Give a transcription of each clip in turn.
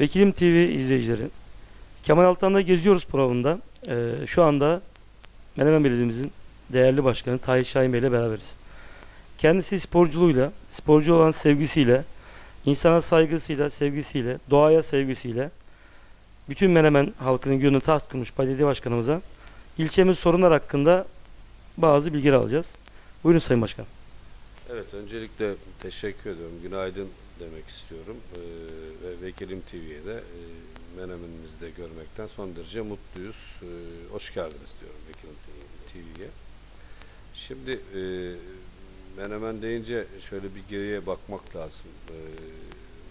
Vekilim TV izleyicileri. Kemal Altan'da geziyoruz programında. Ee, şu anda Menemen Belediye'mizin değerli başkanı Tahir Şahin Bey ile beraberiz. Kendisi sporculuğuyla, sporcu olan sevgisiyle, insana saygısıyla, sevgisiyle, doğaya sevgisiyle bütün Menemen halkının gönlünü taht kurmuş belediye başkanımıza ilçemiz sorunlar hakkında bazı bilgiler alacağız. Buyurun Sayın Başkan. Evet, öncelikle teşekkür ediyorum. Günaydın demek istiyorum. Ee, ve Vekilim TV'ye de e, Menemen'imizde görmekten son derece mutluyuz. Ee, hoş geldiniz diyorum Vekilim TV'ye. Şimdi e, Menemen deyince şöyle bir geriye bakmak lazım. E,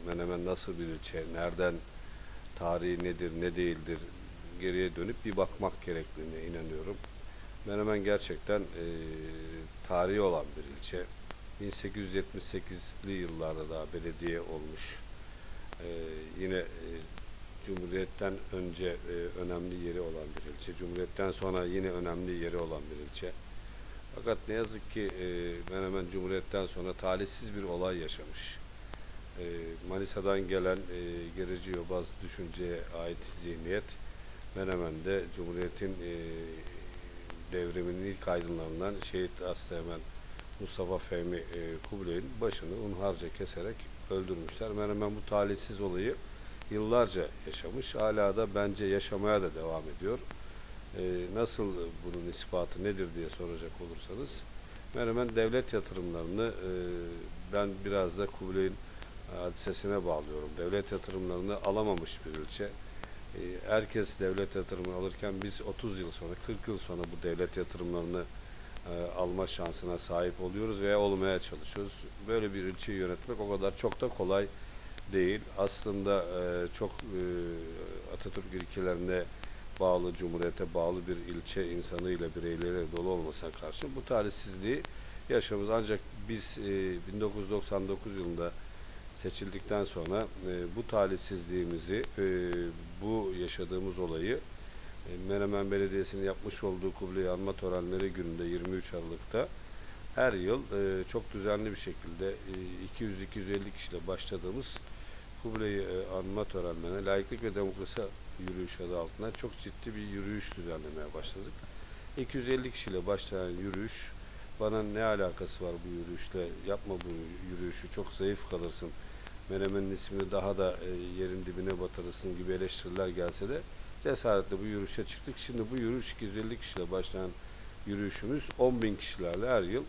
Menemen nasıl bir ilçe, nereden, tarihi nedir, ne değildir geriye dönüp bir bakmak gerektiğine inanıyorum. Menemen gerçekten e, tarihi olan bir ilçe. 1878'li yıllarda daha belediye olmuş. Ee, yine e, Cumhuriyet'ten önce e, önemli yeri olan bir ilçe. Cumhuriyet'ten sonra yine önemli yeri olan bir ilçe. Fakat ne yazık ki e, Menemen Cumhuriyet'ten sonra talihsiz bir olay yaşamış. E, Manisa'dan gelen e, gerici yobaz düşünceye ait zihniyet Menemen'de Cumhuriyet'in e, devriminin ilk aydınlarından Şehit Asteğmen Mustafa Fehmi e, Kubilay'ın başını unharca keserek öldürmüşler. Menemen bu talihsiz olayı yıllarca yaşamış. Hala da bence yaşamaya da devam ediyor. E, nasıl bunun ispatı nedir diye soracak olursanız Menemen devlet yatırımlarını e, ben biraz da Kubilay'ın hadisesine bağlıyorum. Devlet yatırımlarını alamamış bir ilçe. E, herkes devlet yatırımı alırken biz 30 yıl sonra, 40 yıl sonra bu devlet yatırımlarını e, alma şansına sahip oluyoruz veya olmaya çalışıyoruz. Böyle bir ilçeyi yönetmek o kadar çok da kolay değil. Aslında e, çok e, Atatürk ilkelerine bağlı, Cumhuriyete bağlı bir ilçe insanıyla, bireyleriyle dolu olmasına karşın bu talihsizliği yaşamız. Ancak biz e, 1999 yılında seçildikten sonra e, bu talihsizliğimizi, e, bu yaşadığımız olayı Menemen Belediyesi'nin yapmış olduğu Kubilay Anma Törenleri gününde 23 Aralık'ta her yıl e, çok düzenli bir şekilde e, 200-250 kişiyle başladığımız Kubilay'ı e, anma törenlerine layıklık ve demokrasi yürüyüş adı altında çok ciddi bir yürüyüş düzenlemeye başladık. 250 kişiyle başlayan yürüyüş bana ne alakası var bu yürüyüşle yapma bu yürüyüşü çok zayıf kalırsın Menemen'in ismini daha da e, yerin dibine batırırsın gibi eleştiriler gelse de cesaretle bu yürüyüşe çıktık. Şimdi bu yürüyüş 250 kişiyle başlayan yürüyüşümüz 10 bin kişilerle her yıl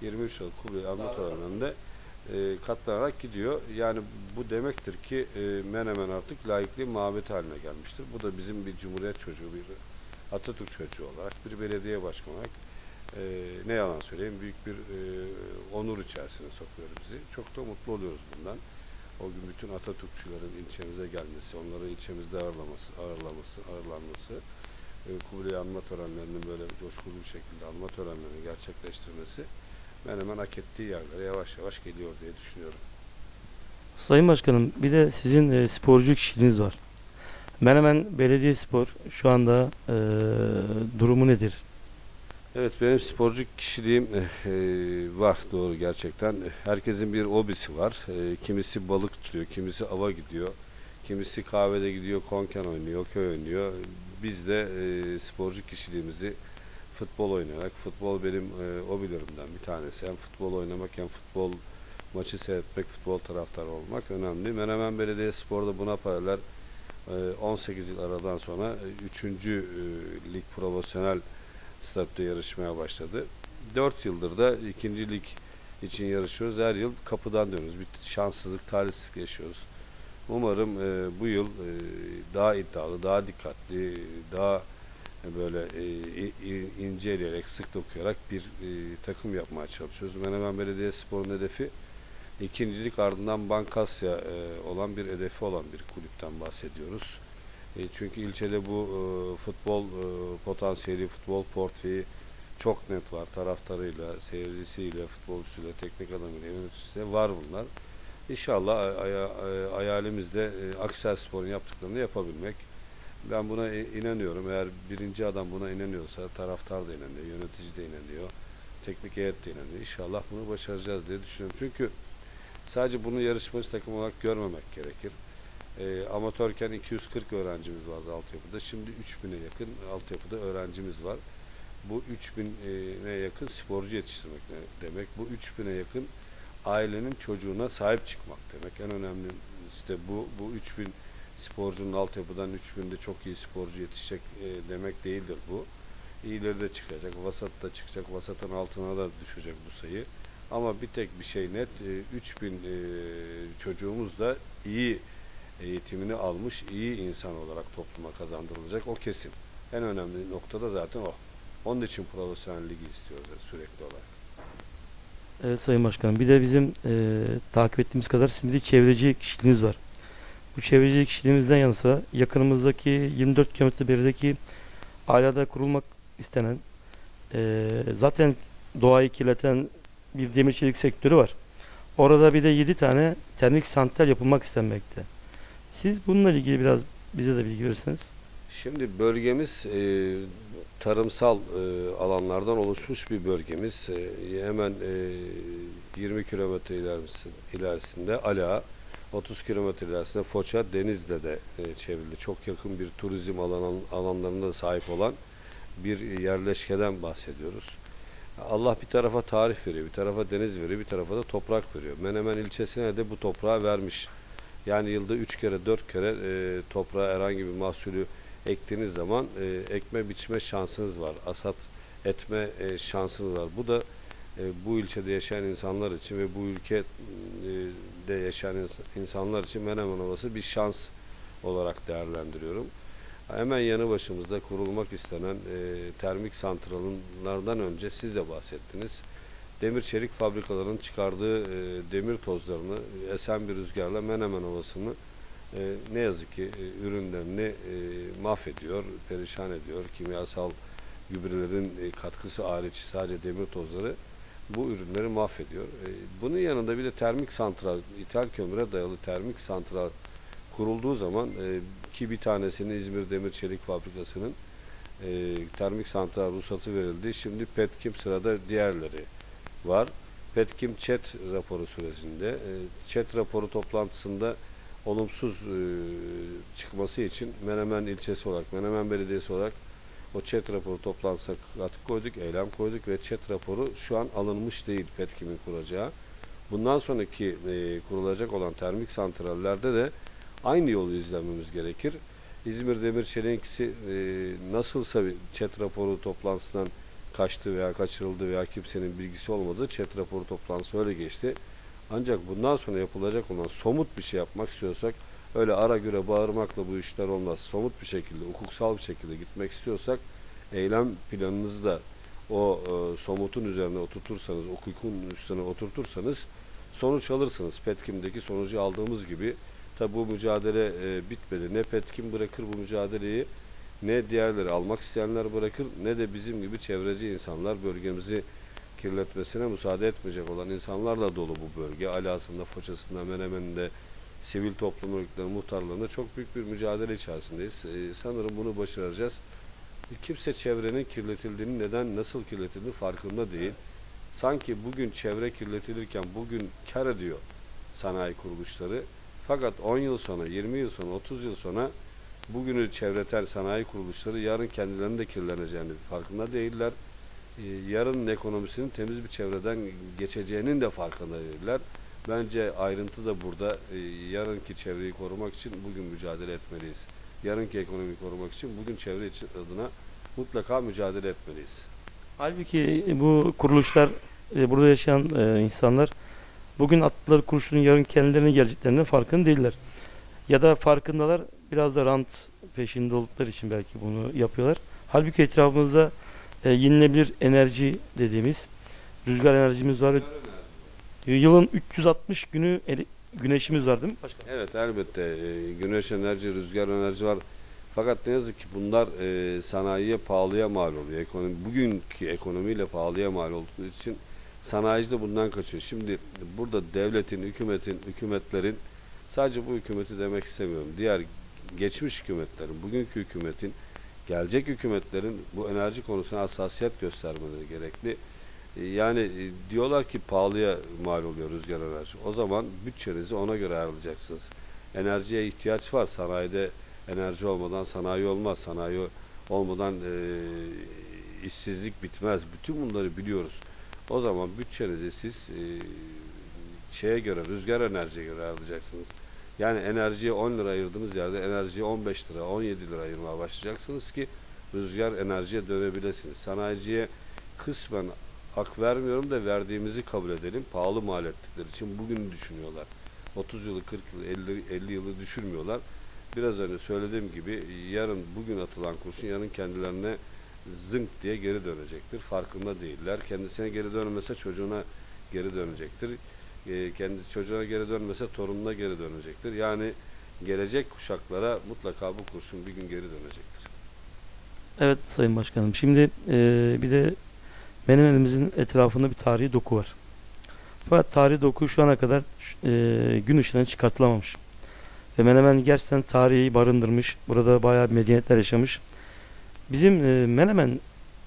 23 Aralık Kubilay Anma Töreni'nde e, katlanarak gidiyor. Yani bu demektir ki e, Menemen artık layıklığı mabet haline gelmiştir. Bu da bizim bir cumhuriyet çocuğu, bir Atatürk çocuğu olarak, bir belediye başkanı olarak e, ne yalan söyleyeyim büyük bir e, onur içerisine sokuyor bizi. Çok da mutlu oluyoruz bundan. O gün bütün Atatürkçülerin ilçemize gelmesi, onları ilçemizde ağırlaması, ağırlaması, ağırlanması, e, Kubilay anma törenlerinin böyle coşkulu bir şekilde anma törenlerini gerçekleştirmesi ben hemen hak ettiği yerlere yavaş yavaş geliyor diye düşünüyorum. Sayın Başkanım bir de sizin e, sporcu kişiliğiniz var. Menemen Belediye Spor şu anda e, durumu nedir? Evet benim sporcu kişiliğim e, var doğru gerçekten. Herkesin bir hobisi var. E, kimisi balık tutuyor, kimisi ava gidiyor. Kimisi kahvede gidiyor, konken oynuyor, köy oynuyor. Biz de e, sporcu kişiliğimizi futbol oynayarak, futbol benim e, hobilerimden bir tanesi. Hem futbol oynamak hem futbol maçı seyretmek, futbol taraftarı olmak önemli. Menemen Belediye Spor'da buna paralel e, 18 yıl aradan sonra 3. E, lig profesyonel statüde yarışmaya başladı. 4 yıldır da ikinci lig için yarışıyoruz. Her yıl kapıdan dönüyoruz. Bir şanssızlık, talihsizlik yaşıyoruz. Umarım e, bu yıl e, daha iddialı, daha dikkatli, daha böyle e, inceleyerek, sık dokuyarak bir e, takım yapmaya çalışıyoruz. Menemen Belediye Spor'un hedefi ikincilik ardından Bankasya e, olan bir hedefi olan bir kulüpten bahsediyoruz. E, çünkü ilçede bu e, futbol e, potansiyeli, futbol portföyü çok net var. Taraftarıyla, seyircisiyle, futbolcusuyla, teknik adamıyla, yöneticisiyle var bunlar. İnşallah ay, ay, ay, hayalimizde Aksel Spor'un yaptıklarını yapabilmek. Ben buna inanıyorum. Eğer birinci adam buna inanıyorsa taraftar da inanıyor, yönetici de inanıyor, teknik heyet de inanıyor. İnşallah bunu başaracağız diye düşünüyorum. Çünkü sadece bunu yarışmacı takım olarak görmemek gerekir. E, amatörken 240 öğrencimiz vardı altyapıda. Şimdi 3000'e yakın altyapıda öğrencimiz var. Bu 3000'e yakın sporcu yetiştirmek demek. Bu 3000'e yakın ailenin çocuğuna sahip çıkmak demek. En önemli işte bu bu 3000 sporcunun altyapıdan 3000'de çok iyi sporcu yetişecek e, demek değildir bu. İyileri de çıkacak, vasat da çıkacak, vasatın altına da düşecek bu sayı. Ama bir tek bir şey net, e, 3000 e, çocuğumuz da iyi eğitimini almış, iyi insan olarak topluma kazandırılacak. O kesin. En önemli nokta da zaten o. Onun için profesyonel ligi istiyoruz sürekli olarak. Evet Sayın Başkanım. Bir de bizim e, takip ettiğimiz kadar sizin bir çevreci kişiliğiniz var. Bu çevreci kişiliğimizden yanı yakınımızdaki 24 kilometre berideki ailede kurulmak istenen e, zaten doğayı kirleten bir demir çelik sektörü var. Orada bir de 7 tane termik santral yapılmak istenmekte. Siz bununla ilgili biraz bize de bilgi verirseniz. Şimdi bölgemiz e, tarımsal e, alanlardan oluşmuş bir bölgemiz. E, hemen e, 20 kilometre ilerisi- ilerisinde Ala, 30 kilometre ilerisinde Foça, Denizli'de de e, çevrildi. Çok yakın bir turizm alan, alanlarına da sahip olan bir yerleşkeden bahsediyoruz. Allah bir tarafa tarih veriyor, bir tarafa deniz veriyor, bir tarafa da toprak veriyor. Menemen ilçesine de bu toprağı vermiş. Yani yılda 3 kere 4 kere e, toprağa herhangi bir mahsulü ektiğiniz zaman e, ekme biçme şansınız var. Asat etme e, şansınız var. Bu da e, bu ilçede yaşayan insanlar için ve bu ülkede yaşayan ins- insanlar için Menemen Ovası bir şans olarak değerlendiriyorum. Hemen yanı başımızda kurulmak istenen e, termik santrallardan önce siz de bahsettiniz. Demir çelik fabrikalarının çıkardığı e, demir tozlarını esen bir rüzgarla Menemen Ovası'nı e, ne yazık ki e, ürünlerini e, mahvediyor, perişan ediyor. Kimyasal gübrelerin e, katkısı hariç sadece demir tozları bu ürünleri mahvediyor. E, bunun yanında bir de termik santral, ithal kömüre dayalı termik santral kurulduğu zaman e, ki bir tanesinin İzmir Demir Çelik Fabrikası'nın e, termik santral ruhsatı verildi. Şimdi Petkim sırada diğerleri var. Petkim ÇED raporu sürecinde. E, ÇED raporu toplantısında olumsuz e, çıkması için Menemen ilçesi olarak, Menemen Belediyesi olarak o ÇED raporu toplantısına katkı koyduk, eylem koyduk ve ÇED raporu şu an alınmış değil Petkim'in kuracağı. Bundan sonraki e, kurulacak olan termik santrallerde de aynı yolu izlememiz gerekir. İzmir Demir Çelinkisi e, nasılsa bir ÇED raporu toplantısından kaçtı veya kaçırıldı veya kimsenin bilgisi olmadı. ÇED raporu toplantısı öyle geçti. Ancak bundan sonra yapılacak olan somut bir şey yapmak istiyorsak öyle ara göre bağırmakla bu işler olmaz. Somut bir şekilde, hukuksal bir şekilde gitmek istiyorsak eylem planınızı da o e, somutun üzerine oturtursanız, hukukun üstüne oturtursanız sonuç alırsınız. Petkim'deki sonucu aldığımız gibi tabi bu mücadele e, bitmedi. Ne Petkim bırakır bu mücadeleyi ne diğerleri almak isteyenler bırakır ne de bizim gibi çevreci insanlar bölgemizi kirletmesine müsaade etmeyecek olan insanlarla dolu bu bölge. Alasında, Foça'sında, Menemen'de, sivil toplum örgütleri, muhtarlarında çok büyük bir mücadele içerisindeyiz. Ee, sanırım bunu başaracağız. Kimse çevrenin kirletildiğini, neden, nasıl kirletildiğini farkında değil. Sanki bugün çevre kirletilirken bugün kar ediyor sanayi kuruluşları. Fakat 10 yıl sonra, 20 yıl sonra, 30 yıl sonra bugünü çevreten sanayi kuruluşları yarın kendilerinin de kirleneceğini farkında değiller. Ee, yarının ekonomisinin temiz bir çevreden geçeceğinin de farkında değiller. Bence ayrıntı da burada. Ee, yarınki çevreyi korumak için bugün mücadele etmeliyiz. Yarınki ekonomiyi korumak için bugün çevre için adına mutlaka mücadele etmeliyiz. Halbuki bu kuruluşlar, e, burada yaşayan e, insanlar bugün attıkları kurşunun yarın kendilerine geleceklerinin farkında değiller. Ya da farkındalar, biraz da rant peşinde oldukları için belki bunu yapıyorlar. Halbuki etrafımızda e, yenilebilir enerji dediğimiz rüzgar enerjimiz var. ve Yılın 360 günü güneşimiz var değil mi başkanım? Evet elbette e, güneş enerji, rüzgar enerji var. Fakat ne yazık ki bunlar e, sanayiye pahalıya mal oluyor. Ekonomi, bugünkü ekonomiyle pahalıya mal olduğu için sanayici de bundan kaçıyor. Şimdi burada devletin, hükümetin, hükümetlerin sadece bu hükümeti demek istemiyorum. Diğer geçmiş hükümetlerin, bugünkü hükümetin, gelecek hükümetlerin bu enerji konusuna hassasiyet göstermeleri gerekli. E, Yani e, diyorlar ki pahalıya mal oluyor rüzgar enerji. O zaman bütçenizi ona göre ayarlayacaksınız. enerjiye ihtiyaç var. Sanayide enerji olmadan sanayi olmaz. Sanayi olmadan e, işsizlik bitmez. Bütün bunları biliyoruz. O zaman bütçenizi siz e, şeye göre, rüzgar enerjiye göre ayarlayacaksınız. Yani enerjiye 10 lira ayırdığınız yerde enerjiye 15 lira, 17 lira ayırmaya başlayacaksınız ki rüzgar enerjiye dönebilirsiniz. Sanayiciye kısmen hak vermiyorum da verdiğimizi kabul edelim. Pahalı mal ettikleri için bugün düşünüyorlar. 30 yılı, 40 yılı, 50, 50 yılı düşürmüyorlar. Biraz önce söylediğim gibi yarın bugün atılan kurşun yarın kendilerine zınk diye geri dönecektir. Farkında değiller. Kendisine geri dönmese çocuğuna geri dönecektir. E, kendi çocuğuna geri dönmese torununa geri dönecektir. Yani gelecek kuşaklara mutlaka bu kurşun bir gün geri dönecektir. Evet Sayın Başkanım. Şimdi e, bir de Menemenimizin etrafında bir tarihi doku var. Fakat tarihi doku şu ana kadar e, gün ışığına çıkartılamamış. Ve Menemen gerçekten tarihi barındırmış. Burada bayağı bir medeniyetler yaşamış. Bizim e, Menemen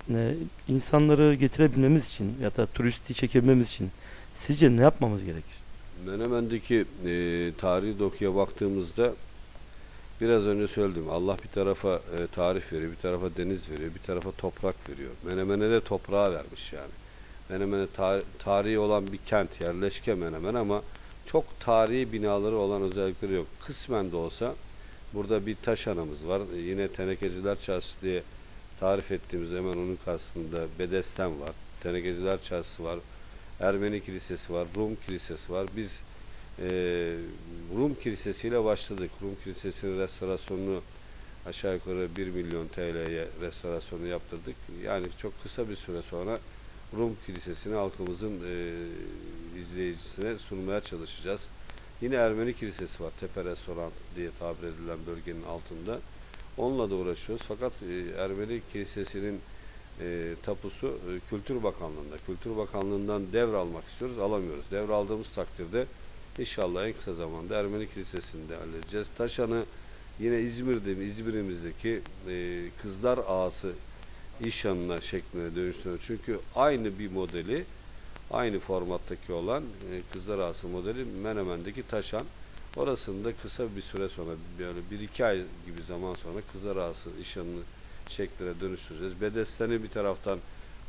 e, insanları getirebilmemiz için ya da turisti çekebilmemiz için sizce ne yapmamız gerekir? Menemen'deki e, tarihi dokuya baktığımızda biraz önce söyledim. Allah bir tarafa e, tarih veriyor, bir tarafa deniz veriyor, bir tarafa toprak veriyor. Menemen'e de toprağı vermiş yani. Menemen'e tar tarihi olan bir kent, yerleşke Menemen ama çok tarihi binaları olan özellikleri yok. Kısmen de olsa burada bir taş anamız var. E, yine Tenekeciler Çarşısı diye tarif ettiğimiz hemen onun karşısında Bedesten var. Tenekeciler Çarşısı var. Ermeni Kilisesi var, Rum Kilisesi var. Biz e, Rum Kilisesi'yle başladık. Rum Kilisesi'nin restorasyonunu aşağı yukarı 1 milyon TL'ye restorasyonu yaptırdık. Yani çok kısa bir süre sonra Rum Kilisesi'ni halkımızın e, izleyicisine sunmaya çalışacağız. Yine Ermeni Kilisesi var. Tepe Restoran diye tabir edilen bölgenin altında. Onunla da uğraşıyoruz. Fakat e, Ermeni Kilisesi'nin e, tapusu e, Kültür Bakanlığı'nda. Kültür Bakanlığı'ndan devralmak istiyoruz, alamıyoruz. Devraldığımız takdirde inşallah en kısa zamanda Ermeni Kilisesi'nde halledeceğiz. Taşan'ı yine İzmir'de, İzmir'imizdeki e, Kızlar Ağası iş yanına şekline dönüştürüyor. Çünkü aynı bir modeli, aynı formattaki olan e, Kızlar Ağası modeli Menemen'deki Taşan. Orasında kısa bir süre sonra, böyle bir iki ay gibi zaman sonra Kızlar Ağası iş yanını şekline dönüştüreceğiz. Bedesten'i bir taraftan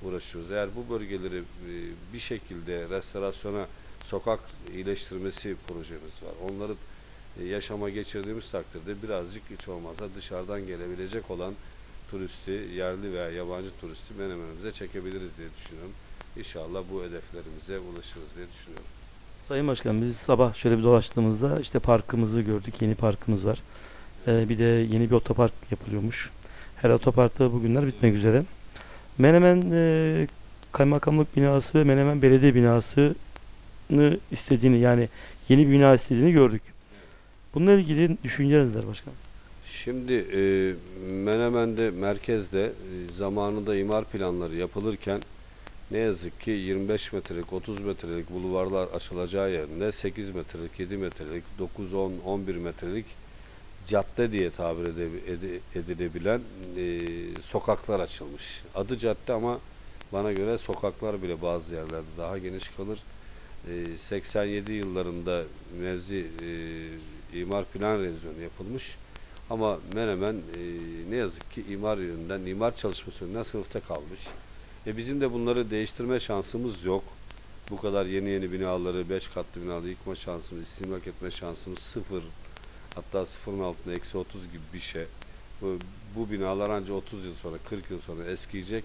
uğraşıyoruz. Eğer bu bölgeleri e, bir şekilde restorasyona sokak iyileştirmesi projemiz var. Onları e, yaşama geçirdiğimiz takdirde birazcık hiç olmazsa dışarıdan gelebilecek olan turisti, yerli veya yabancı turisti Menemen'imize çekebiliriz diye düşünüyorum. İnşallah bu hedeflerimize ulaşırız diye düşünüyorum. Sayın Başkan biz sabah şöyle bir dolaştığımızda işte parkımızı gördük. Yeni parkımız var. Ee, bir de yeni bir otopark yapılıyormuş. Her otoparkta bugünler bitmek üzere. Menemen e, kaymakamlık binası ve Menemen belediye binasını istediğini yani yeni bir bina istediğini gördük. Bununla ilgili düşünceleriniz neler başkanım? Şimdi e, Menemen'de merkezde e, zamanında imar planları yapılırken ne yazık ki 25 metrelik 30 metrelik bulvarlar açılacağı yerine 8 metrelik 7 metrelik 9 10 11 metrelik cadde diye tabir edilebilen e, sokaklar açılmış. Adı cadde ama bana göre sokaklar bile bazı yerlerde daha geniş kalır. E, 87 yıllarında mevzi e, imar plan revizyonu yapılmış. Ama Menemen e, ne yazık ki imar yönünden, imar çalışması yönünden sınıfta kalmış. E bizim de bunları değiştirme şansımız yok. Bu kadar yeni yeni binaları, beş katlı binaları yıkma şansımız, istimlak etme şansımız sıfır. Hatta sıfırın altında eksi 30 gibi bir şey. Bu, bu binalar ancak 30 yıl sonra, 40 yıl sonra eskiyecek.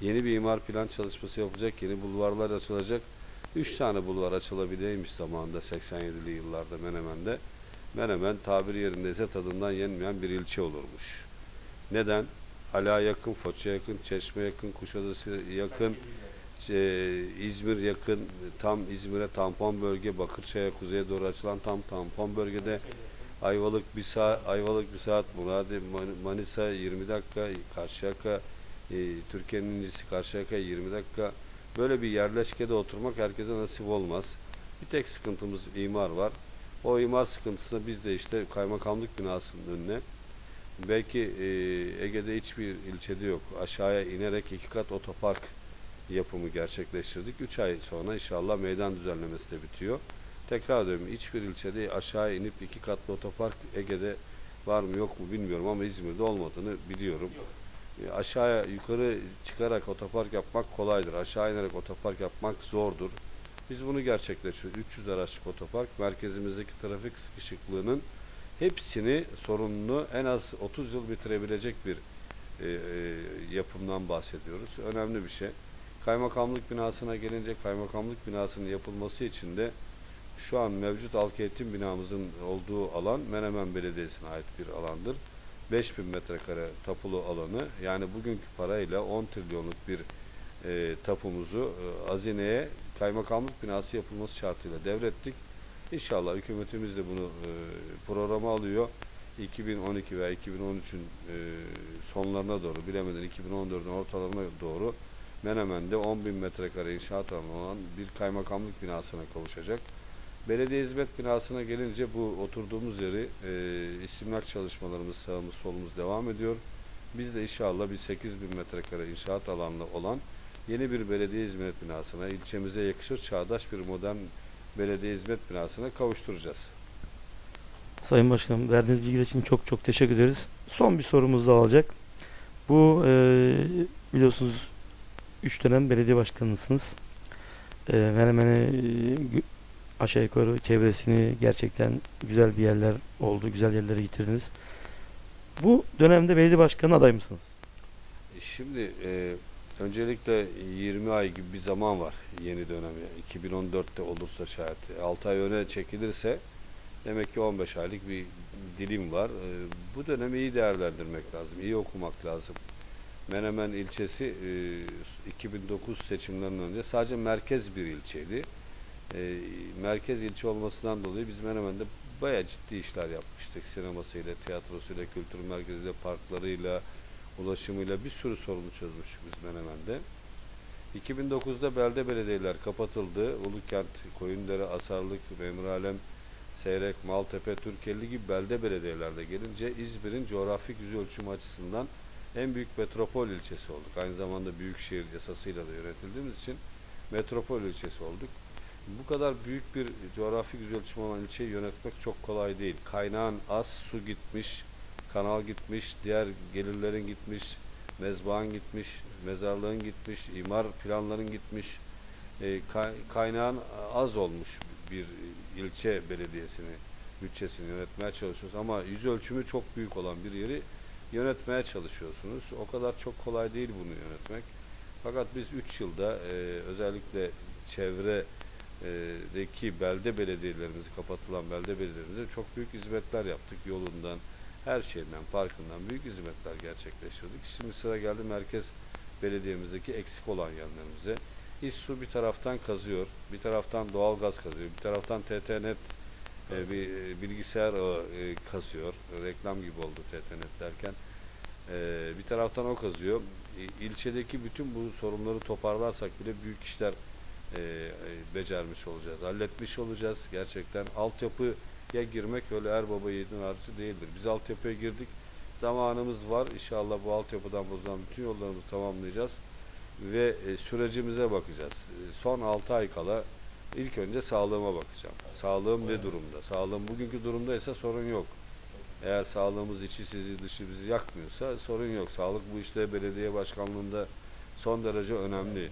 Yeni bir imar plan çalışması yapılacak, yeni bulvarlar açılacak. 3 tane bulvar açılabileymiş zamanında 87'li yıllarda Menemen'de. Menemen tabiri yerindeyse tadından yenmeyen bir ilçe olurmuş. Neden? Ala yakın, Foça yakın, Çeşme yakın, Kuşadası yakın, e, İzmir yakın, tam İzmir'e tampon bölge, Bakırçay'a kuzeye doğru açılan tam tampon bölgede Ayvalık bir saat, Ayvalık bir saat, Muradi, Manisa 20 dakika, Karşıyaka, e, Türkiye'nin incisi Karşıyaka 20 dakika. Böyle bir yerleşkede oturmak herkese nasip olmaz. Bir tek sıkıntımız imar var. O imar sıkıntısında biz de işte kaymakamlık binasının önüne belki e, Ege'de hiçbir ilçede yok. Aşağıya inerek iki kat otopark yapımı gerçekleştirdik. Üç ay sonra inşallah meydan düzenlemesi de bitiyor. Tekrar diyorum hiçbir ilçede aşağı inip iki katlı otopark Ege'de var mı yok mu bilmiyorum ama İzmir'de olmadığını biliyorum. E, Aşağıya yukarı çıkarak otopark yapmak kolaydır. Aşağı inerek otopark yapmak zordur. Biz bunu gerçekleştiriyoruz. 300 araçlık otopark merkezimizdeki trafik sıkışıklığının hepsini sorununu en az 30 yıl bitirebilecek bir e, e, yapımdan bahsediyoruz. Önemli bir şey. Kaymakamlık binasına gelince kaymakamlık binasının yapılması için de şu an mevcut halk eğitim binamızın olduğu alan Menemen Belediyesi'ne ait bir alandır. 5000 metrekare tapulu alanı yani bugünkü parayla 10 trilyonluk bir e, tapumuzu e, hazineye kaymakamlık binası yapılması şartıyla devrettik. İnşallah hükümetimiz de bunu e, programa alıyor. 2012 veya 2013'ün e, sonlarına doğru bilemeden 2014'ün ortalarına doğru Menemen'de 10 bin metrekare inşaat alanı olan bir kaymakamlık binasına kavuşacak. Belediye hizmet binasına gelince bu oturduğumuz yeri e, istimlak çalışmalarımız sağımız solumuz devam ediyor. Biz de inşallah bir 8 bin metrekare inşaat alanlı olan yeni bir belediye hizmet binasına ilçemize yakışır çağdaş bir modern belediye hizmet binasına kavuşturacağız. Sayın Başkanım verdiğiniz bilgiler için çok çok teşekkür ederiz. Son bir sorumuz daha olacak. Bu e, biliyorsunuz 3 dönem belediye başkanısınız. E, Menemen'e e, gü- aşağı yukarı çevresini gerçekten güzel bir yerler oldu. Güzel yerlere getirdiniz. Bu dönemde belediye başkanı aday mısınız? Şimdi e, öncelikle 20 ay gibi bir zaman var yeni dönemi. 2014'te olursa şayet 6 ay öne çekilirse demek ki 15 aylık bir dilim var. E, bu dönemi iyi değerlendirmek lazım, iyi okumak lazım. Menemen ilçesi e, 2009 seçimlerinden önce sadece merkez bir ilçeydi. E, merkez ilçe olmasından dolayı biz Menemen'de bayağı ciddi işler yapmıştık. Sinemasıyla, tiyatrosuyla, kültür merkeziyle, parklarıyla, ulaşımıyla bir sürü sorunu çözmüştük biz Menemen'de. 2009'da belde belediyeler kapatıldı. Ulukent, Koyundere, Asarlık, Memuralem, Seyrek, Maltepe, Türkeli gibi belde belediyelerde gelince İzmir'in coğrafik yüz ölçümü açısından en büyük metropol ilçesi olduk. Aynı zamanda büyükşehir yasasıyla da yönetildiğimiz için metropol ilçesi olduk. Bu kadar büyük bir coğrafik yüz ölçümü olan ilçeyi yönetmek çok kolay değil. Kaynağın az, su gitmiş, kanal gitmiş, diğer gelirlerin gitmiş, mezbağın gitmiş, mezarlığın gitmiş, imar planların gitmiş, e, kay- kaynağın az olmuş bir ilçe belediyesini, bütçesini yönetmeye çalışıyoruz. Ama yüz ölçümü çok büyük olan bir yeri yönetmeye çalışıyorsunuz. O kadar çok kolay değil bunu yönetmek. Fakat biz 3 yılda e, özellikle çevre deki belde belediyelerimizi kapatılan belde belediyelerimize çok büyük hizmetler yaptık. Yolundan, her şeyinden, parkından büyük hizmetler gerçekleştirdik. Şimdi sıra geldi merkez belediyemizdeki eksik olan yanlarımıza. İSSU bir taraftan kazıyor, bir taraftan doğalgaz kazıyor, bir taraftan TTNet e, bir e, bilgisayar e, kazıyor. Reklam gibi oldu TTNet derken. E, bir taraftan o kazıyor. İlçedeki bütün bu sorunları toparlarsak bile büyük işler e, e, becermiş olacağız. Halletmiş olacağız gerçekten. Altyapıya girmek öyle er baba yiğidin harcı değildir. Biz altyapıya girdik. Zamanımız var. İnşallah bu altyapıdan bozulan bütün yollarımızı tamamlayacağız. Ve e, sürecimize bakacağız. E, son 6 ay kala ilk önce sağlığıma bakacağım. Sağlığım ne durumda? Sağlığım bugünkü durumdaysa sorun yok. Eğer sağlığımız içi sizi dışı bizi yakmıyorsa sorun yok. Sağlık bu işte belediye başkanlığında son derece önemli.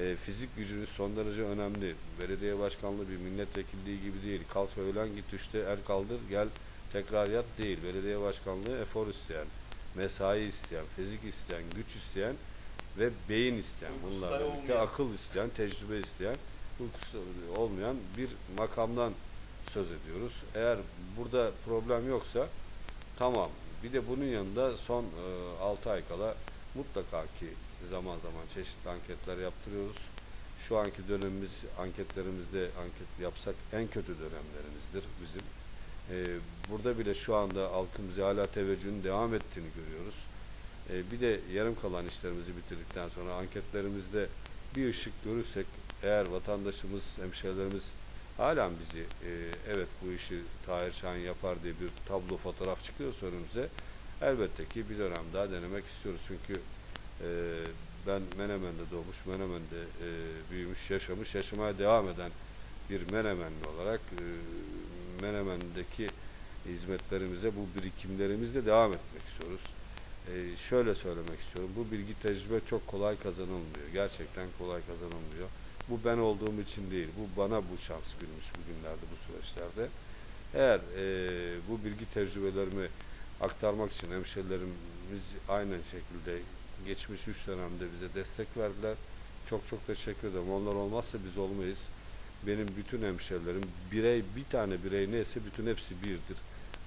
E, fizik gücünüz son derece önemli. Belediye başkanlığı bir milletvekilliği gibi değil. Kalk öğlen git üçte el kaldır gel tekrar yat değil. Belediye başkanlığı efor isteyen, mesai isteyen, fizik isteyen, güç isteyen ve beyin isteyen. Bunlarla birlikte olmayan. akıl isteyen, tecrübe isteyen, uykusu olmayan bir makamdan söz ediyoruz. Eğer burada problem yoksa tamam. Bir de bunun yanında son e, 6 ay kala mutlaka ki zaman zaman çeşitli anketler yaptırıyoruz. Şu anki dönemimiz anketlerimizde anket yapsak en kötü dönemlerimizdir bizim. E, burada bile şu anda halkımız hala teveccühün devam ettiğini görüyoruz. E, bir de yarım kalan işlerimizi bitirdikten sonra anketlerimizde bir ışık görürsek eğer vatandaşımız, hemşehrilerimiz halen bizi e, evet bu işi Tahir Şahin yapar diye bir tablo fotoğraf çıkıyorsa önümüze elbette ki bir dönem daha denemek istiyoruz. Çünkü e, ben Menemen'de doğmuş, Menemen'de e, büyümüş, yaşamış, yaşamaya devam eden bir Menemenli olarak e, Menemen'deki hizmetlerimize bu birikimlerimizle devam etmek istiyoruz. E, şöyle söylemek istiyorum. Bu bilgi tecrübe çok kolay kazanılmıyor. Gerçekten kolay kazanılmıyor. Bu ben olduğum için değil. Bu bana bu şans gülmüş bugünlerde, bu süreçlerde. Eğer e, bu bilgi tecrübelerimi aktarmak için hemşerilerimiz aynen şekilde geçmiş üç dönemde bize destek verdiler. Çok çok teşekkür ederim. Onlar olmazsa biz olmayız. Benim bütün hemşerilerim birey bir tane birey neyse bütün hepsi birdir.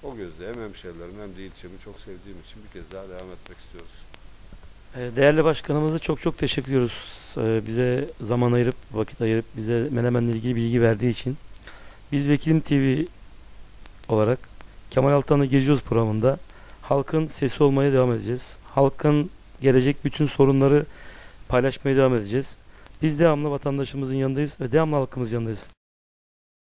O gözle hem hemşerilerim hem de ilçemi çok sevdiğim için bir kez daha devam etmek istiyoruz. Ee, Değerli başkanımıza çok çok teşekkür ediyoruz. Ee, Bize zaman ayırıp, vakit ayırıp bize Menemen'le ilgili bilgi verdiği için. Biz Vekilim TV olarak Kemal Altan'la Geziyoruz programında halkın sesi olmaya devam edeceğiz. Halkın gelecek bütün sorunları paylaşmaya devam edeceğiz. Biz devamlı vatandaşımızın yanındayız ve devamlı halkımızın yanındayız.